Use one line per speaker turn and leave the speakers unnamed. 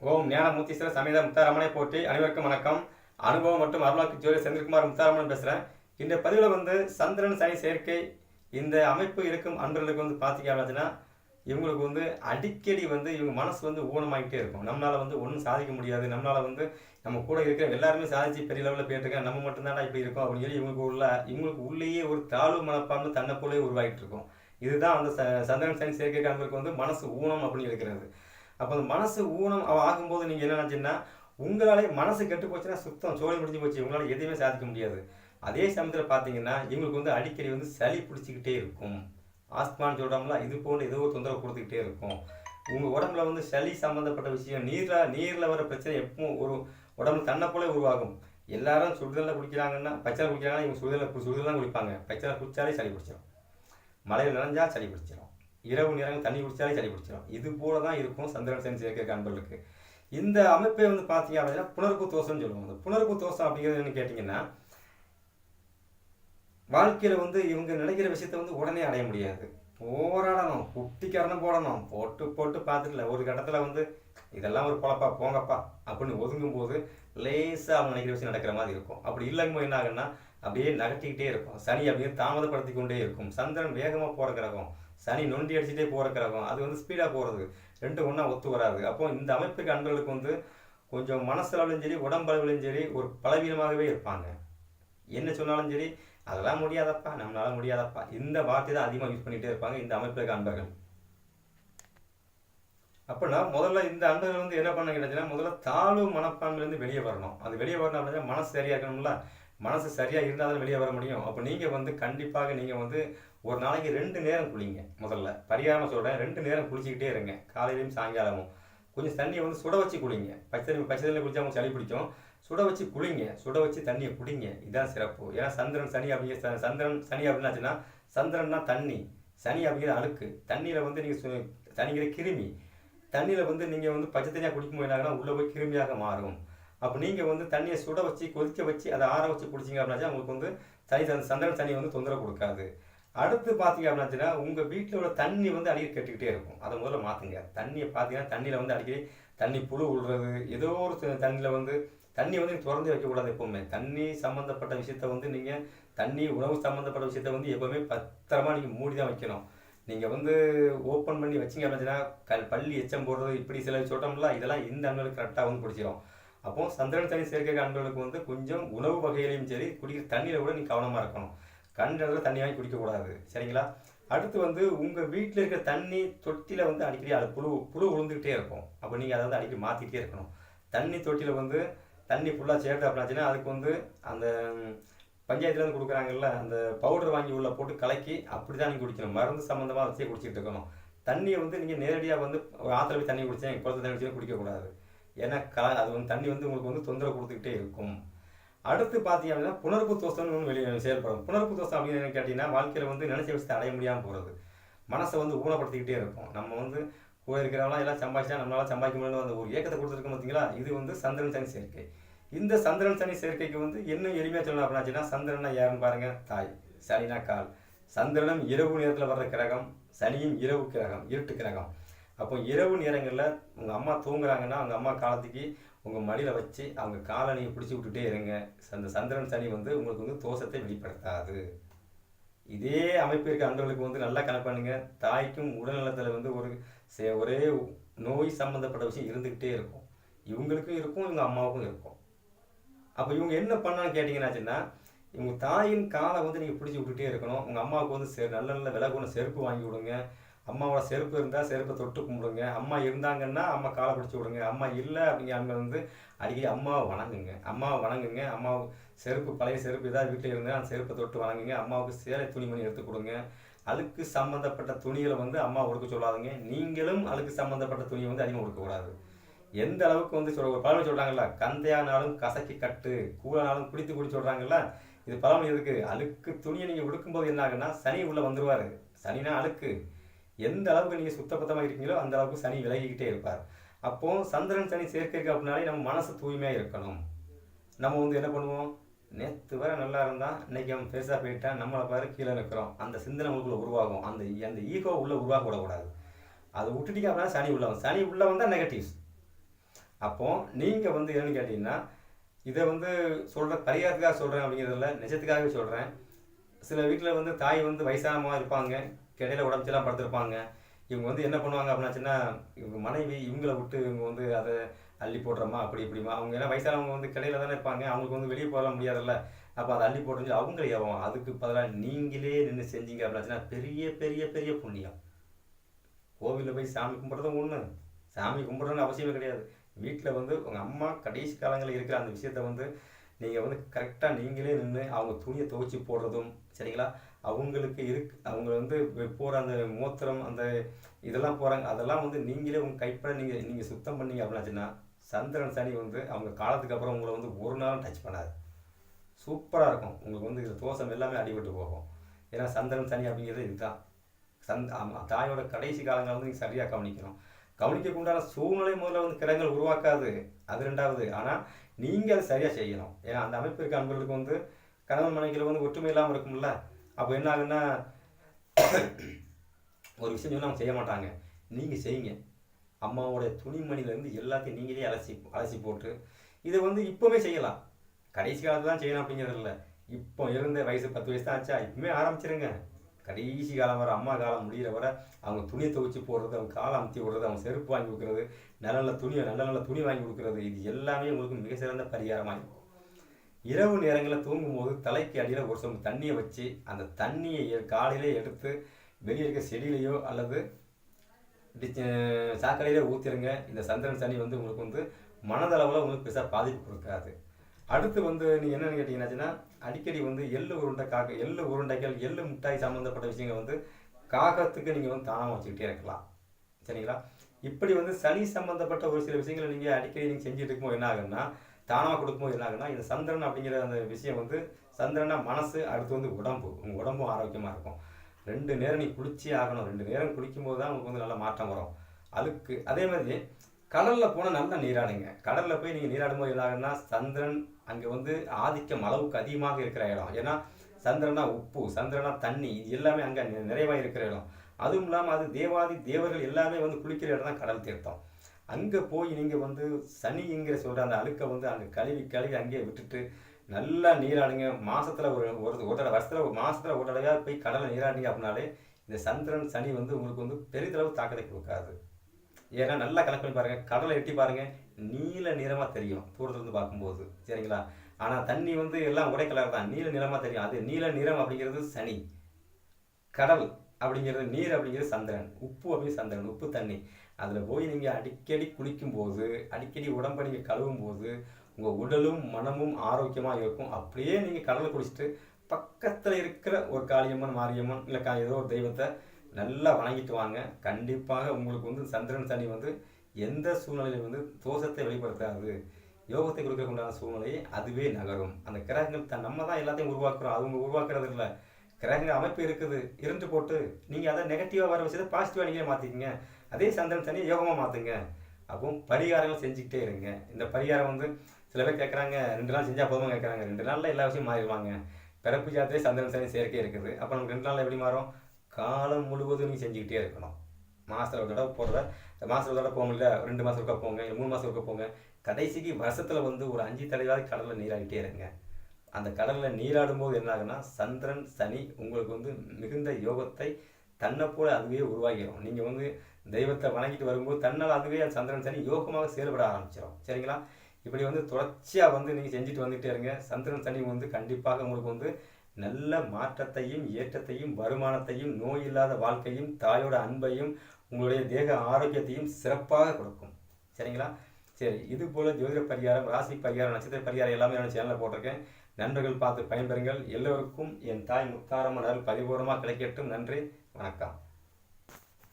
ஓம் ஞானமூர்த்தீஸ்வர சமேத முத்தாரமனை போட்டி அனைவருக்கும் வணக்கம். அனுபவம் மற்றும் அருளாக்கு ஜோதி செந்தில்குமார் முத்தாரமன் பேசுகிறேன் இந்த பதிவில் வந்து சந்திரன் சனி சேர்க்கை இந்த அமைப்பு இருக்கும் அன்பர்களுக்கு வந்து பார்த்தீங்க அப்படின்னா இவங்களுக்கு வந்து அடிக்கடி வந்து இவங்க மனசு வந்து ஊனமாகிட்டே இருக்கும். நம்மளால் வந்து ஒன்றும் சாதிக்க முடியாது. நம்மளால் வந்து நம்ம கூட இருக்கிற எல்லாருமே சாதிச்சு பெரிய லெவலில் போயிட்டுருக்கேன் நம்ம மட்டும்தான்டா இப்படி இருக்கோம் அப்படின்னு சொல்லி இவங்களுக்கு உள்ள இவங்களுக்கு உள்ளேயே ஒரு தாழ்வு மனப்பான்மை தன்னை போலே உருவாகிட்டு இருக்கும். இதுதான் அந்த ச சந்திரன் சனி சேர்க்கை காண்பருக்கு வந்து மனசு ஊனம் அப்படின்னு இருக்கிறது அப்போ அந்த மனசு ஊனம் அவ ஆகும்போது நீங்கள் என்ன நினச்சிங்கன்னா உங்களாலே மனசு கெட்டு போச்சுன்னா சுத்தம் சோழி முடிஞ்சு போச்சு. உங்களால் எதுவுமே சாதிக்க முடியாது. அதே சமயத்தில் பார்த்தீங்கன்னா இவங்களுக்கு வந்து அடிக்கடி வந்து சளி பிடிச்சிக்கிட்டே இருக்கும். ஆஸ்மான்னு சொல்கிறோம்ல இது போன்று ஏதோ ஒரு தொந்தரவு கொடுத்துக்கிட்டே இருக்கும். உங்கள் உடம்புல வந்து சளி சம்மந்தப்பட்ட விஷயம் நீரில் நீரில் வர பிரச்சனை எப்பவும் ஒரு உடம்புல தன்னை போல உருவாகும். எல்லாரும் சுடுதலில் குடிக்கிறாங்கன்னா பச்சை குடிக்கிறாங்கன்னா இவங்க சுடுதலில் சுடுதல் தான் குடிப்பாங்க. பச்சை குடித்தாலே சளி பிடிச்சிடும் மழையில் நனைஞ்சா சளி பிடிச்சிடும் இரவு நேரங்கள் தண்ணி குடிச்சாலே சளி பிடிச்சிடும் இது போல தான் இருக்கும் சந்திரன் சனி சேர்க்கை அன்பர்களுக்கு இந்த அமைப்பை வந்து பார்த்தீங்க அப்படின்னா புணர்ப்பு தோசம்னு சொல்லுவாங்க. இந்த புணர்ப்பு தோசம் அப்படிங்கிறது என்ன கேட்டிங்கன்னா வாழ்க்கையில் வந்து இவங்க நினைக்கிற விஷயத்த வந்து உடனே அடைய முடியாது. போராடணும் குட்டிக்கரணம் போடணும். போட்டு போட்டு பார்த்துக்கல. ஒரு கட்டத்தில் வந்து இதெல்லாம் ஒரு பொழப்பா போங்கப்பா அப்படின்னு ஒதுங்கும் போது லேசாக அவங்க நினைக்கிற விஷயம் நடக்கிற மாதிரி இருக்கும். அப்படி இல்லைங்கும்போது என்ன ஆகுன்னா அப்படியே நகர்த்திக்கிட்டே இருக்கும். சனி அப்படியே தாமதப்படுத்தி கொண்டே இருக்கும். சந்திரன் வேகமாக போகிற கிரகம். சனி நொண்டி அடிச்சுட்டே போகிற கிரகம். அது வந்து ஸ்பீடாக போகிறது ரெண்டும் ஒன்றா ஒத்து வராது. அப்போ இந்த அமைப்புக்கு அன்பர்களுக்கு வந்து கொஞ்சம் மனசளவிலும் சரி உடம்பளவிலும் சரி ஒரு பலவீனமாகவே இருப்பாங்க. என்ன சொன்னாலும் சரி அதெல்லாம் முடியாதப்பா நம்மளால முடியாதப்பா. இந்த வார்த்தை தான் அதிகமாக யூஸ் பண்ணிகிட்டே இருப்பாங்க இந்த அமைப்புக்கு அன்பர்கள். அப்படின்னா முதல்ல இந்த அன்பர்கள் வந்து என்ன பண்ண கிடைச்சுன்னா முதல்ல தாழ்வு மனப்பான்மையிலேருந்து வெளியே வரணும். அது வெளியே வரணும் அப்படின்னா மனசு சரியாக இருக்கணும்ல. மனசு சரியாக இருந்தால் தான் வெளியே வர முடியும். அப்போ நீங்கள் வந்து கண்டிப்பாக நீங்கள் வந்து ஒரு நாளைக்கு ரெண்டு நேரம் குளிங்க முதல்ல. பரிகாரமாக சொல்கிறேன் ரெண்டு நேரம் குளிச்சுக்கிட்டே இருங்க. காலையிலையும் சாயங்காலமும். கொஞ்சம் தண்ணியை வந்து சுட வச்சு குளிங்க. பச்சை தண்ணி பச்சை தண்ணியில் குளிச்சா உங்களுக்கு சளி பிடிக்கும். சுட வச்சு குளிங்க. சுட வச்சு தண்ணியை குடிங்க. இதுதான் சிறப்பு. ஏன்னா சந்திரன் சனி அப்படிங்கிற சந்திரன் சனி அப்படின்னாச்சுன்னா சந்திரன்னா தண்ணி. சனி அப்படிங்கிற அழுக்கு. தண்ணியில் வந்து நீங்கள் தண்ணிங்கிற கிருமி. தண்ணியில் வந்து நீங்கள் வந்து பச்சை தண்ணியாக குடிக்கும் போது உள்ளே போய் கிருமியாக மாறும். அப்போ நீங்கள் வந்து தண்ணியை சுட வச்சு கொதிக்க வச்சு அதை ஆற வச்சு குடிச்சிங்க அப்படின்னாச்சா உங்களுக்கு வந்து தனி சந்திரன் தண்ணி வந்து தொந்தரவு கொடுக்காது. அடுத்து பார்த்தீங்க அப்படின்னாச்சுன்னா உங்கள் வீட்டில் உள்ள தண்ணி வந்து அடிக்கடி கெட்டுக்கிட்டே இருக்கும். அதை முதல்ல மாற்றுங்க தண்ணியை பார்த்தீங்கன்னா தண்ணியில் வந்து அடிக்கடி தண்ணி புழு விடுறது ஏதோ ஒரு தண்ணியில் வந்து தண்ணி வந்து திறந்து வைக்கக்கூடாது எப்போவுமே. தண்ணி சம்மந்தப்பட்ட விஷயத்த வந்து நீங்கள் தண்ணி உணவு சம்மந்தப்பட்ட விஷயத்த வந்து எப்போவுமே பத்திரமா நீங்கள் மூடி தான் வைக்கணும். நீங்கள் வந்து ஓப்பன் பண்ணி வச்சிங்க அப்படின்னா கல் பள்ளி எச்சம் போடுறது இப்படி சில சொல்கிறோம்ல இதெல்லாம் இந்த அண்ணனுக்கு கரெக்டாக வந்து பிடிச்சிடும் அப்போ சந்திரன் தண்ணி சேர்க்கை கண்களுக்கு வந்து கொஞ்சம் உணவு வகையிலையும் சரி குடிக்கிற தண்ணியில் கூட நீ கவனமாக இருக்கணும். கண்டதில் தண்ணி வாங்கி குடிக்கக்கூடாது சரிங்களா? அடுத்து வந்து உங்கள் வீட்டில் இருக்கிற தண்ணி தொட்டியில் வந்து அடிக்கடி அது புழு புழு விழுந்துக்கிட்டே இருக்கும். அப்போ நீங்கள் அதை வந்து அடிக்கடி மாற்றிக்கிட்டே இருக்கணும். தண்ணி தொட்டியில் வந்து தண்ணி ஃபுல்லாக சேர்த்து அப்படின்னாச்சுன்னா அதுக்கு வந்து அந்த பஞ்சாயத்துலேருந்து கொடுக்குறாங்கல்ல அந்த பவுடர் வாங்கி உள்ள போட்டு கலக்கி அப்படி தான் நீங்கள் குடிக்கணும். மருந்து சம்மந்தமாக வச்சே குடிச்சிட்டு இருக்கணும். தண்ணியை வந்து நீங்கள் நேரடியாக வந்து ஆற்றுல போய் தண்ணி குடித்தேன் குளத்து தண்ணி குடிச்சேன் குடிக்கக்கூடாது ஏன்னா கல அது வந்து தண்ணி வந்து உங்களுக்கு வந்து தொந்தரவு கொடுத்துக்கிட்டே இருக்கும். அடுத்து பார்த்தீங்க அப்படின்னா புணர்ப்பு தோசம்னு ஒன்று வெளியே செயல்படும். புணர்ப்பு தோசம் அப்படின்னு என்ன கேட்டிங்கன்னா வாழ்க்கையில் வந்து நினைச்ச விஷயத்தை அடைய முடியாமல் போகிறது மனசை வந்து ஊனப்படுத்திக்கிட்டே இருக்கும். நம்ம வந்து கூட இருக்கிறவங்களாம் எல்லாம் சம்பாதிச்சா நம்மளால சம்பாதிக்க முடியல அந்த ஒரு ஏக்கத்தை கொடுத்துருக்கோம் பார்த்தீங்களா? இது வந்து சந்திரன் சனி சேர்க்கை. இந்த சந்திரன் சனி சேர்க்கைக்கு வந்து இன்னும் எளிமையாக சொல்லணும் அப்படின்னாச்சுன்னா சந்திரனா யாருன்னு பாருங்கள் தாய். சனினா கால். சந்திரனும் இரவு நேரத்தில் வர்ற கிரகம் சனியும் இரவு கிரகம் இருட்டு கிரகம். அப்போ இரவு நேரங்களில் உங்கள் அம்மா தூங்குறாங்கன்னா அவங்க அம்மா காலத்துக்கு உங்கள் மடியில் வச்சு அவங்க காலை நீங்கள் பிடிச்சி விட்டுட்டே இருங்க. அந்த சந்திரன் சனி வந்து உங்களுக்கு வந்து தோஷத்தை வெளிப்படுத்தாது. இதே அமைப்பு இருக்க அன்பர்களுக்கு வந்து நல்லா கணக்கு பண்ணுங்க. தாய்க்கும் உடல்நலத்தில் வந்து ஒரு ஒரே நோய் சம்மந்தப்பட்ட விஷயம் இருந்துக்கிட்டே இருக்கும். இவங்களுக்கும் இருக்கும் இவங்க அம்மாவுக்கும் இருக்கும். அப்போ இவங்க என்ன பண்ணான்னு கேட்டிங்கன்னாச்சுன்னா இவங்க தாயின் காலை வந்து நீங்கள் பிடிச்சி விட்டுட்டே இருக்கணும். உங்கள் அம்மாவுக்கு வந்து செ நல்ல நல்ல விலை கொண்டு செருப்பு வாங்கி விடுங்க அம்மாவோட செருப்பு இருந்தால் செருப்பை தொட்டு கும்பிடுங்க. அம்மா இருந்தாங்கன்னா அம்மா காலை பிடிச்சி விடுங்க. அம்மா இல்லை அப்படிங்கிறவங்க வந்து அடிக்கடி அம்மாவை வணங்குங்க. அம்மாவை வணங்குங்க. அம்மா செருப்பு பழைய செருப்பு ஏதாவது வீட்டில் இருந்தால் அந்த செருப்பை தொட்டு வணங்குங்க. அம்மாவுக்கு சேலை துணிமணி எடுத்து கொடுங்க. அழுக்கு சம்மந்தப்பட்ட துணிகளை வந்து அம்மா உடுக்க சொல்லாதுங்க. நீங்களும் அழுக்கு சம்மந்தப்பட்ட துணியை வந்து அதிகமாக உடுக்கக்கூடாது எந்த அளவுக்கு வந்து சொல்ற ஒரு பழமொழி சொல்கிறாங்கல்ல கந்தையானாலும் கசக்கி கட்டு கூழானாலும் குடித்து குடி சொல்கிறாங்கல்ல இது பழமொழி இருக்குது அழுக்கு துணியை நீங்கள் உடுக்கும்போது என்ன ஆகுன்னா சனி உள்ளே வந்துடுவார் சனினா அழுக்கு. எந்த அளவுக்கு நீங்கள் சுத்தபத்தமாக இருக்கீங்களோ அந்த அளவுக்கு சனி விலகிக்கிட்டே இருப்பார். அப்போது சந்திரன் சனி சேர்க்கைக்கு அப்படின்னாலே நம்ம மனசு தூய்மையாக இருக்கணும். நம்ம வந்து என்ன பண்ணுவோம்? நேற்று வர நல்லா இருந்தால் இன்றைக்கி அவன் பெருசாக போயிட்டான் நம்மளை பாரு கீழே நிற்கிறோம். அந்த சிந்தனை உங்களுக்குள்ள உருவாகும். அந்த அந்த ஈகோ உள்ளே உருவாக விடக்கூடாது அதை விட்டுட்டீங்க அப்படின்னா சனி உள்ள சனி உள்ளே வந்தால் நெகட்டிவ்ஸ் அப்போது நீங்கள் வந்து என்னென்னு கேட்டிங்கன்னா இதை வந்து சொல்கிற பரிகாரத்துக்காக சொல்கிறேன் அப்படிங்கிறதில்ல நிஜத்துக்காகவே சொல்கிறேன் சில வீட்டில் வந்து தாய் வந்து வயசானமாக இருப்பாங்க. இடையில உடம்புலாம் படுத்திருப்பாங்க. இவங்க வந்து என்ன பண்ணுவாங்க அப்படின்னாச்சுன்னா இவங்க மனைவி இவங்கள விட்டு இவங்க வந்து அதை அள்ளி போடுறோமா அப்படி இப்படிமா. அவங்க ஏன்னா வயசானவங்க வந்து கடையில் தானே இருப்பாங்க. அவங்களுக்கு வந்து வெளியே போகலாம் முடியாதுல்ல. அப்போ அதை அள்ளி போட்டு அவங்களே ஏவம். அதுக்கு பதிலாக நீங்களே நின்று செஞ்சீங்க அப்படின்னாச்சுன்னா பெரிய பெரிய பெரிய புண்ணியம். கோவிலில் போய் சாமி கும்பிட்றதும் ஒன்று சாமி கும்பிட்றதுன்னு அவசியமே கிடையாது. வீட்டில் வந்து உங்கள் அம்மா கடைசி காலங்களில் இருக்கிற அந்த விஷயத்த வந்து நீங்கள் வந்து கரெக்டாக நீங்களே நின்று அவங்க துணியை துவைச்சி போடுறதும் சரிங்களா? அவங்களுக்கு இருக்கு அவங்க வந்து போகிற அந்த மூத்திரம் அந்த இதெல்லாம் போகிறாங்க அதெல்லாம் வந்து நீங்களே உங்கள் கைப்பட நீங்கள் நீங்கள் சுத்தம் பண்ணீங்க அப்படின்னாச்சுன்னா சந்திரன் சனி வந்து அவங்க காலத்துக்கு அப்புறம் உங்களை வந்து ஒரு நாளும் டச் பண்ணாது. சூப்பராக இருக்கும். உங்களுக்கு வந்து இது தோஷம் எல்லாமே அடிபட்டு போகும். ஏன்னா சந்திரன் சனி அப்படிங்கிறது இதுதான். சந்த் தாயோட கடைசி காலங்கள் வந்து நீங்கள் சரியாக கவனிக்கணும். கவனிக்க உண்டான சூழ்நிலை முதல்ல வந்து கிரகங்கள் உருவாக்காது. அது ரெண்டாவது. ஆனால் நீங்கள் அதை சரியாக செய்யணும். ஏன்னா அந்த அமைப்பு இருக்க அன்பர்களுக்கு வந்து கணவன் மனைவிகள் வந்து ஒற்றுமை இல்லாமல் இருக்கும்ல? அப்போ என்ன ஆகுன்னா ஒரு விஷயம் சொன்னால் அவங்க செய்ய மாட்டாங்க. நீங்கள் செய்யுங்க. அம்மாவோட துணிமணிலேருந்து எல்லாத்தையும் நீங்களே அலசி அலசி போட்டு இதை வந்து இப்போவே செய்யலாம். கடைசி காலத்தில் தான் செய்யணும் அப்படிங்கிறது இல்லை இப்போ இருந்த வயசு பத்து வயசு தான் ஆச்சா? இப்பவுமே ஆரம்பிச்சிருங்க. கடைசி காலம் வர அம்மா காலம் முடிகிற வர அவங்க துணியை துவைச்சி போடுறது அவங்க காலை அமுத்தி விடுறது அவங்க செருப்பு வாங்கி கொடுக்குறது நல்ல நல்ல துணியை நல்ல நல்ல துணி வாங்கி கொடுக்குறது இது எல்லாமே உங்களுக்கு மிக சிறந்த பரிகாரமாக இருக்கும். இரவு நேரங்களில் தூங்கும்போது தலைக்கு அடியில் ஒரு சொம்பு தண்ணியை வச்சு அந்த தண்ணியை எ- காலையிலே எடுத்து வெளியே இருக்க செடியிலையோ அல்லது சாக்கடையிலே ஊற்றிடுங்க இந்த சந்திரன் சனி வந்து உங்களுக்கு வந்து மனதளவில் உங்களுக்கு பெருசாக பாதிப்பு கொடுக்காது. அடுத்து வந்து நீங்கள் என்னென்னு கேட்டிங்கன்னாச்சுன்னா அடிக்கடி வந்து எள்ளு உருண்டை காக்க எள்ளு உருண்டைகள் எள்ளு மிட்டாய் சம்மந்தப்பட்ட விஷயங்கள் வந்து காகத்துக்கு நீங்கள் வந்து தானமாக வச்சுக்கிட்டே இருக்கலாம். சரிங்களா? இப்படி வந்து சனி சம்மந்தப்பட்ட ஒரு சில விஷயங்களை நீங்கள் அடிக்கடி நீங்கள் செஞ்சுட்டு இருக்கும்போது என்ன ஆகுன்னா தானமாக கொடுக்கும்போது என்ன ஆகுன்னா இந்த சந்திரன் அப்படிங்கிற அந்த விஷயம் வந்து சந்திரனா மனசு அடுத்து வந்து உடம்பு. உங்கள் உடம்பும் ஆரோக்கியமாக இருக்கும். ரெண்டு நேரம் நீ குளிச்சே ஆகணும். ரெண்டு நேரம் குளிக்கும்போது தான் உங்களுக்கு வந்து நல்ல மாற்றம் வரும். அதுக்கு அதே மாதிரி கடலில் போனால் நல்லா நீராடுங்க. கடலில் போய் நீங்கள் நீராடும் போது என்ன ஆகுன்னா சந்திரன் அங்கே வந்து ஆதிக்கம் அளவுக்கு அதிகமாக இருக்கிற இடம். ஏன்னா சந்திரனா உப்பு சந்திரனா தண்ணி இது எல்லாமே அங்கே நிறைவாக இருக்கிற இடம். அதுவும் இல்லாமல் அது தேவாதி தேவர்கள் எல்லாமே வந்து குளிக்கிற இடம் தான் கடல் தீர்த்தம். அங்கே போய் நீங்கள் வந்து சனிங்கிற சொல்கிற அந்த அழுக்கை வந்து அங்கே கழுவி கழுவி அங்கேயே விட்டுட்டு நல்லா நீராடுங்க. மாதத்தில் ஒரு ஒரு ஒரு தடவை வருஷத்தில் ஒரு ஒரு தடவையாக போய் கடலை நீராடிங்க அப்படின்னாலே இந்த சந்திரன் சனி வந்து உங்களுக்கு வந்து பெரிதளவு தாக்கத்தை கொடுக்காது. ஏன்னா நல்லா கணக்கு பண்ணி பாருங்கள் கடலை எட்டி பாருங்கள் நீல நிறமாக தெரியும் தூரத்துலேருந்து பார்க்கும்போது. சரிங்களா? ஆனால் தண்ணி வந்து எல்லாம் ஒரே கலர் தான். நீல நிறமாக தெரியும். அது நீல நிறம் அப்படிங்கிறது சனி. கடல் அப்படிங்கிறது நீர் அப்படிங்கிறது சந்திரன். உப்பு அப்படிங்கிறது சந்திரன். உப்பு தண்ணி. அதில் போய் நீங்கள் அடிக்கடி குளிக்கும்போது அடிக்கடி உடம்பை நீங்கள் கழுவும் போது உங்கள் உடலும் மனமும் ஆரோக்கியமாக இருக்கும். அப்படியே நீங்கள் கடலை குடிச்சிட்டு பக்கத்தில் இருக்கிற ஒரு காளியம்மன் மாரியம்மன் இல்லை கா ஏதோ ஒரு தெய்வத்தை நல்லா வணங்கிட்டு வாங்க. கண்டிப்பாக உங்களுக்கு வந்து சந்திரன் சனி வந்து எந்த சூழ்நிலையிலும் வந்து தோஷத்தை வெளிப்படுத்தாது. யோகத்தை கொடுக்க உண்டான சூழ்நிலையை அதுவே நகரும். அந்த கிரகங்கள் தான் நம்ம தான் எல்லாத்தையும் உருவாக்குறோம். அவங்க உருவாக்குறது இல்லை. கிரகங்கள் அமைப்பு இருக்குது. இருந்து போட்டு நீங்கள் அதை நெகட்டிவாக வர விஷயத்தை பாசிட்டிவாக நீங்களே மாற்றிக்கங்க அதே சந்திரன் சனி யோகமாக மாற்றுங்க அப்போ பரிகாரங்கள் செஞ்சுக்கிட்டே இருங்க. இந்த பரிகாரம் வந்து சில பேர் கேட்குறாங்க ரெண்டு நாள் செஞ்சால் போதுமா கேட்குறாங்க ரெண்டு நாளில் எல்லா விஷயம் மாறிடுவாங்க. பிறப்பு ஜாத்திரை சந்திரன் சனி சேர்க்கை இருக்குது. அப்போ நமக்கு ரெண்டு நாளில் எப்படி மாறும்? காலம் முழுவதும் நீங்கள் செஞ்சுக்கிட்டே இருக்கணும். மாதத்தில் ஒரு தடவை போடுறத மாதத்தில் ஒரு தடவை போக முடியல ரெண்டு மாதம் ஒருக்கா போங்க இல்லை மூணு மாதம் ஒருக்கா போங்க. கடைசிக்கு வருஷத்தில் வந்து ஒரு அஞ்சு தலைவாக கடலில் நீராடிட்டே இருங்க. அந்த கடலில் நீராடும் போது என்ன ஆகுன்னா சந்திரன் சனி உங்களுக்கு வந்து மிகுந்த யோகத்தை தன்னை போல அதுவே உருவாகிடும் நீங்கள் வந்து தெய்வத்தை வணங்கிட்டு வரும்போது தன்னால் அதுவே அந்த சந்திரன் சனி யோகமாக செயல்பட ஆரம்பிச்சிடும் சரிங்களா? இப்படி வந்து தொடர்ச்சியாக வந்து நீங்கள் செஞ்சுட்டு வந்துட்டே இருங்க. சந்திரன் சனி வந்து கண்டிப்பாக உங்களுக்கு வந்து நல்ல மாற்றத்தையும் ஏற்றத்தையும் வருமானத்தையும் நோய் இல்லாத வாழ்க்கையும் தாயோட அன்பையும் உங்களுடைய தேக ஆரோக்கியத்தையும் சிறப்பாக கொடுக்கும். சரிங்களா? சரி இது போல் ஜோதிட பரிகாரம் ராசி பரிகாரம் நட்சத்திர பரிகாரம் எல்லாமே என்னோட சேனலில் போட்டிருக்கேன். நண்பர்கள் பார்த்து பயன்பெறுங்கள். எல்லோருக்கும் என் தாய் முத்தாரம்மன் அருள் பரிபூர்ணமாக கிடைக்கட்டும் நன்றி. வணக்கம்.